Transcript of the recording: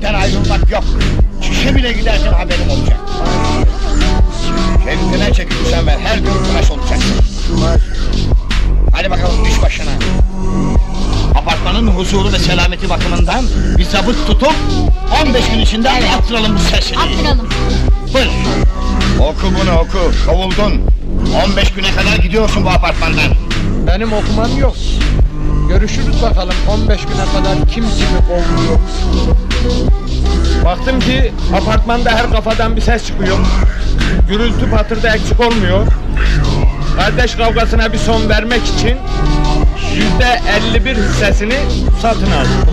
Önünden ayrılmak yok. Çişe bile giderken haberim olacak. Kendine çekilsen ve her gün tıraş olacaksın. Hadi bakalım düş başına. Apartmanın huzuru ve selameti bakımından bir zabıt tutup 15 gün içinde attıralım bu serseriyi. Attıralım. Buyurun. Oku bunu oku. Kovuldun. 15 güne kadar gidiyorsun bu apartmandan. Benim okumam yok. Görüşürüz bakalım 15 güne kadar kim kimi kovuyor. Baktım ki apartmanda her kafadan bir ses çıkıyor. Gürültü patırda eksik olmuyor. Kardeş kavgasına bir son vermek için yüzde 51 hissesini satın aldım.